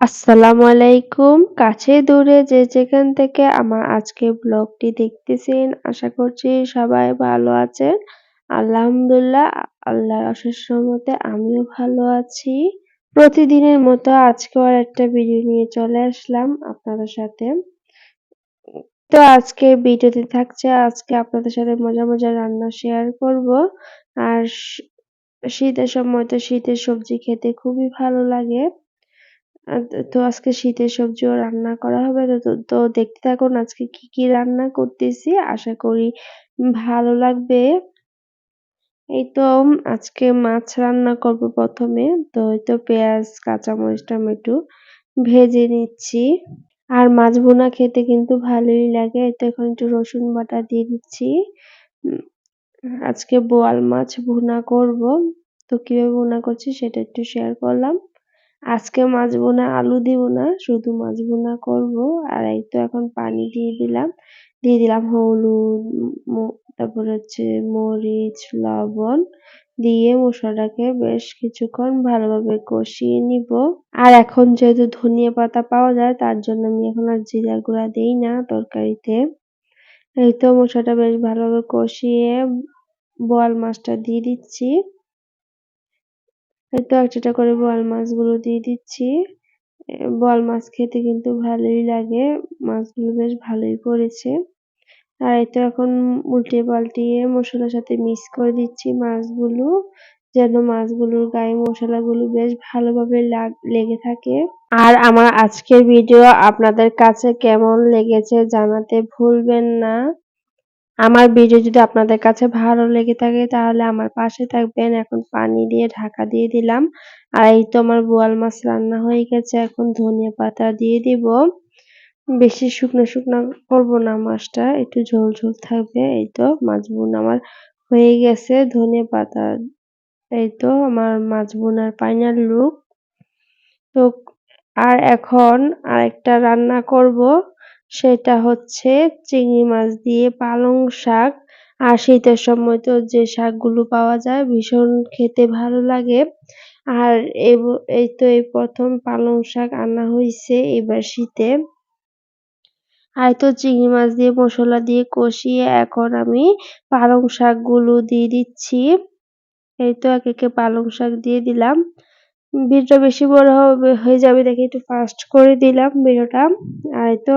আসসালামু আলাইকুম। কাছে দূরে যে যেখান থেকে আমার আজকের ব্লগটি দেখতেছেন, আশা করছি সবাই ভালো আছেন। আলহামদুলিল্লাহ, আল্লাহর অশেষ রহমতে আমিও ভালো আছি। প্রতিদিনের মতো আজকেও আর একটা ভিডিও নিয়ে চলে আসলাম আপনাদের সাথে। তো আজকে ভিডিওতে থাকছে, আজকে আপনাদের সাথে মজা মজা রান্না শেয়ার করব। আর শীতের সময় তো শীতের সবজি খেতে খুবই ভালো লাগে। তো আজকে শীতের সবজিও রান্না করা হবে। তো তো দেখতে থাকুন আজকে কি কি রান্না করতেছি। আশা করি ভালো লাগবে। এই তো আজকে মাছ রান্না করব প্রথমে। তো এই তো পেঁয়াজ, কাঁচামরিচ, টমেটো ভেজে নিচ্ছি। আর মাছ ভুনা খেতে কিন্তু ভালোই লাগে। তো এখন একটু রসুন বাটা দিয়ে দিচ্ছি। আজকে বোয়াল মাছ ভুনা করব। তো কীভাবে ভুনা করছি সেটা একটু শেয়ার করলাম। আজকে মাছ বোনা, আলু দিব না, শুধু মাছ বোনা করব। আর এই তো এখন পানি দিয়ে দিলাম। দিয়ে দিলাম হলুদ তারপর হচ্ছে মরিচ, লবণ। দিয়ে মশলাটাকে বেশ কিছুক্ষণ ভালোভাবে কষিয়ে নিব। আর এখন যেহেতু ধনিয়া পাতা পাওয়া যায়, তার জন্য আমি এখন আর জিরা গুঁড়া দিই না তরকারিতে। এই তো মশলাটা বেশ ভালোভাবে কষিয়ে বোয়াল মাছটা দিয়ে দিচ্ছি। তো একটা করে বোয়াল মাছগুলো দিয়ে দিচ্ছি। বোয়াল মাছ খেতে কিন্তু ভালোই লাগে। মাছগুলো বেশ ভালোই পড়েছে আর এই তো এখন উল্টে পাল্টিয়ে মশলার সাথে মিক্স করে দিচ্ছি মাছগুলো, যেন মাছগুলোর গায়ে মশলাগুলো বেশ ভালোভাবে লেগে থাকে। আর আমার আজকের ভিডিও আপনাদের কাছে কেমন লেগেছে জানাতে ভুলবেন না। আমার ভিডিও যদি আপনাদের কাছে ভালো লেগে থাকে তাহলে আমার পাশে থাকবেন। এখন পানি দিয়ে ঢাকা দিয়ে দিলাম। আর এই তো আমার বোয়াল মাছ রান্না হয়ে গেছে। এখন ধনিয়া পাতা দিয়ে দিব। বেশি শুকনো শুকনো করব না মাছটা, একটু ঝোল ঝোল থাকবে। এই তো মাছ বোন আমার হয়ে গেছে। ধনিয়া পাতা, এই তো আমার মাছ বোনার ফাইনাল লুক তো আর এখন আরেকটা রান্না করব। সেটা হচ্ছে চিংড়ি মাছ দিয়ে পালং শাক। আর শীতের সময় তো যে শাকগুলো পাওয়া যায় ভীষণ খেতে ভালো লাগে। আর এই তো এই প্রথম পালং শাক আনা হয়েছে এবার শীতে। আর তো চিংড়ি মাছ দিয়ে মশলা দিয়ে কষিয়ে এখন আমি পালং শাকগুলো দিয়ে দিচ্ছি। এই তো এক একে পালং শাক দিয়ে দিলাম। ভিডিওটা বেশি বড় হবে, হয়ে যাবে দেখে একটু ফাস্ট করে দিলাম ভিডিওটা। আর তো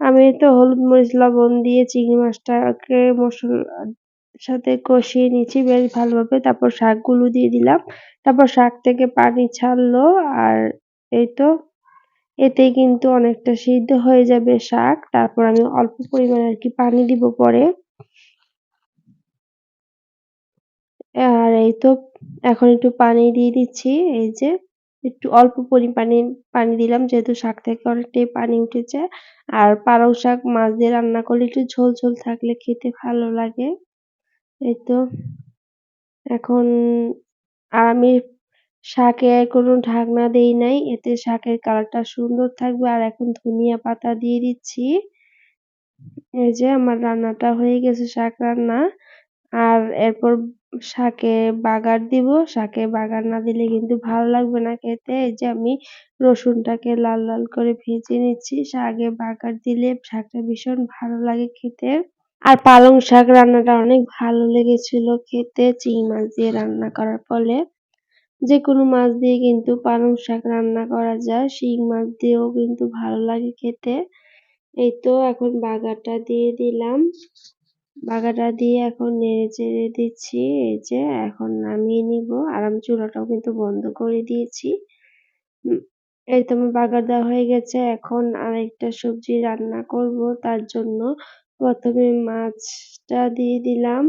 আমি তো হলুদ মরিচ, লবণ দিয়ে চিংড়ি মাছটাকে মশলার সাথে কষিয়ে নিয়েছি বেশ ভালোভাবে। তারপর শাকগুলো দিয়ে দিলাম। তারপর শাক থেকে পানি ছাড়লো আর এই তো এতে কিন্তু অনেকটা সিদ্ধ হয়ে যাবে শাক। তারপর আমি অল্প পরিমাণে আর কি পানি দিব পরে। আর এই তো এখন একটু পানি দিয়ে দিচ্ছি। এই যে একটু অল্প পরিমাণে পানি দিলাম যেহেতু শাক থেকে অনেকটাই পানি উঠেছে। আর পালং শাক মাছ দিয়ে রান্না করলে একটু ঝোল ঝোল থাকলে খেতে ভালো লাগে। এই তো এখন আমি শাকে কোনো ঢাকনা দেই নাই, এতে শাকের কালারটা সুন্দর থাকবে। আর এখন ধনিয়া পাতা দিয়ে দিচ্ছি। এই যে আমার রান্নাটা হয়ে গেছে শাক রান্না। আর এরপর শাকে বাগার দিব। শাকে বাগার না দিলে কিন্তু ভালো লাগবে না খেতে। এই যে আমি রসুনটাকে লাল লাল করে ভেজে নিচ্ছি। শাকে বাগার দিলে শাকটা ভীষণ ভালো লাগে খেতে। আর পালং শাক রান্নাটা অনেক ভালো লেগেছিল খেতে চিংড়ি মাছ দিয়ে রান্না করার ফলে। যে কোনো মাছ দিয়ে কিন্তু পালং শাক রান্না করা যায়। শিং মাছ দিয়েও কিন্তু ভালো লাগে খেতে। এই তো এখন বাগারটা দিয়ে দিলাম। বাগাটা দিয়ে এখন নেড়ে চেড়ে দিচ্ছি, এই যে এখন নামিয়ে নিব। আর আমি চুলাটাও কিন্তু বন্ধ করে দিয়েছি। এই তো আমার বাগার দেওয়া হয়ে গেছে। এখন আরেকটা সবজি রান্না করব, তার জন্য প্রথমে মাছটা দিয়ে দিলাম।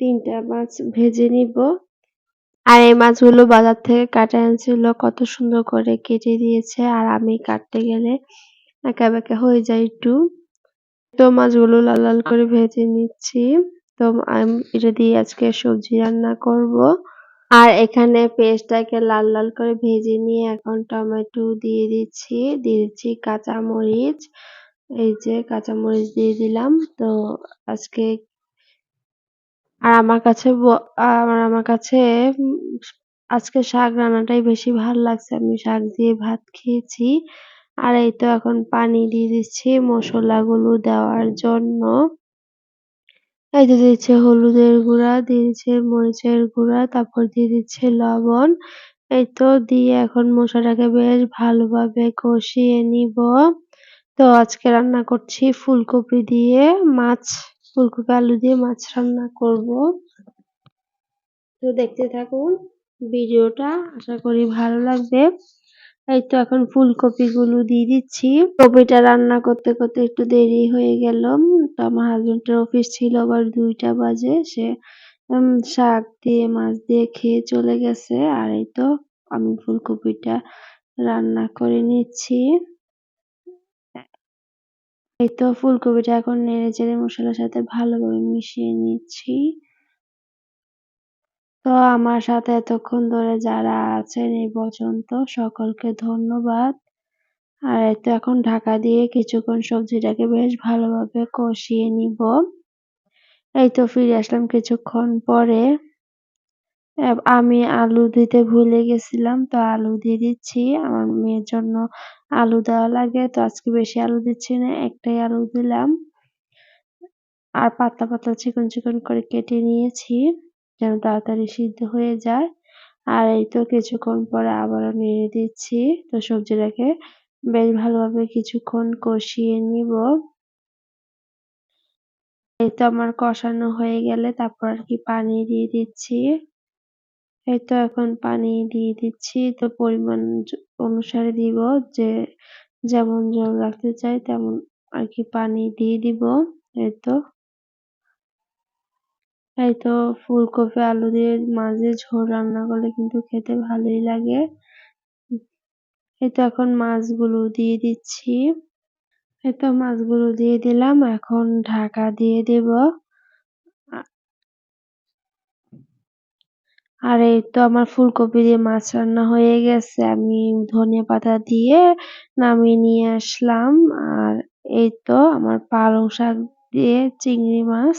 তিনটা মাছ ভেজে নিব। আর এই মাছগুলো বাজার থেকে কাটা আনছিল কত সুন্দর করে কেটে দিয়েছে। আর আমি কাটতে গেলে একা বেঁকা হয়ে যায় একটু। তো মাছগুলো লাল লাল করে ভেজে নিচ্ছি। তো এটা দিয়ে আজকে সবজি রান্না করব। আর এখানে পেস্টটাকে লাল লাল করে ভেজে নিয়ে এখন টমেটো দিয়ে দিচ্ছি। দিয়ে দিচ্ছি কাঁচামরিচ। এই যে কাঁচামরিচ দিয়ে দিলাম। তো আজকে আর আমার কাছে আর আমার কাছে আজকে শাক রান্নাটাই বেশি ভালো লাগছে। আমি শাক দিয়ে ভাত খেয়েছি। আর এই তো এখন পানি দিয়ে দিচ্ছি মশলাগুলো দেওয়ার জন্য। এই যে দিচ্ছে হলুদের গুঁড়া, দিয়ে দিচ্ছে মরিচের গুঁড়া, তারপর দিয়ে দিচ্ছে লবণ। এই তো দিয়ে এখন মশলাটাকে বেশ ভালোভাবে কষিয়ে নিব। তো আজকে রান্না করছি ফুলকপি দিয়ে মাছ, ফুলকপি আলু দিয়ে মাছ রান্না করব। তো দেখতে থাকুন ভিডিওটা, আশা করি ভালো লাগবে। এই তো এখন ফুলকপি গুলো দিয়ে দিচ্ছি। কপিটা রান্না করতে করতে একটু দেরি হয়ে গেল। তো আমার হাজবেন্ডের অফিস ছিল আবার দুইটা বাজে। সে, উম, শাক দিয়ে, মাছ দিয়ে খেয়ে চলে গেছে। আর এই তো আমি ফুলকপিটা রান্না করে নিচ্ছি। এই তো ফুলকপিটা এখন নেড়ে চেড়ে মশলার সাথে ভালোভাবে মিশিয়ে নিচ্ছি। তো আমার সাথে এতক্ষণ ধরে যারা আছেন এই পর্যন্ত সকলকে ধন্যবাদ। আর এই তো এখন ঢাকা দিয়ে কিছুক্ষণ সবজিটাকে বেশ ভালোভাবে কষিয়ে নিব। এই তো ফিরে আসলাম কিছুক্ষণ পরে। আমি আলু দিতে ভুলে গেছিলাম, তো আলু দিয়ে দিচ্ছি। আমার মেয়ের জন্য আলু দেওয়া লাগে, তো আজকে বেশি আলু দিচ্ছি না, একটাই আলু দিলাম। আর পাতলা পাতলা চিকন চিকন করে কেটে নিয়েছি। যেন তাড়াতাড়ি সিদ্ধ হয়ে যায়। আর এই তো কিছুক্ষণ পরে আবারও নেড়ে দিচ্ছি। তো সবজিটাকে বেশ ভালোভাবে কিছুক্ষণ কষিয়ে নিব। এই তো আমার কষানো হয়ে গেলে তারপর আর কি পানি দিয়ে দিচ্ছি। এই তো এখন পানি দিয়ে দিচ্ছি। তো পরিমাণ অনুসারে দিব যে, যেমন জল রাখতে চাই তেমন আর কি পানি দিয়ে দিব। এই তো। এই তো ফুলকপি, আলু দিয়ে মাঝে ঝোল রান্না করলে কিন্তু খেতে ভালোই লাগে। এই তো এখন মাছগুলো দিয়ে দিচ্ছি। এই তো মাছগুলো দিয়ে দিলাম, এখন ঢাকা দিয়ে দেব। আর এই তো আমার ফুলকপি দিয়ে মাছ রান্না হয়ে গেছে। আমি ধনিয়া পাতা দিয়ে নামিয়ে নিয়ে আসলাম। আর এই তো আমার পালং শাক দিয়ে চিংড়ি মাছ।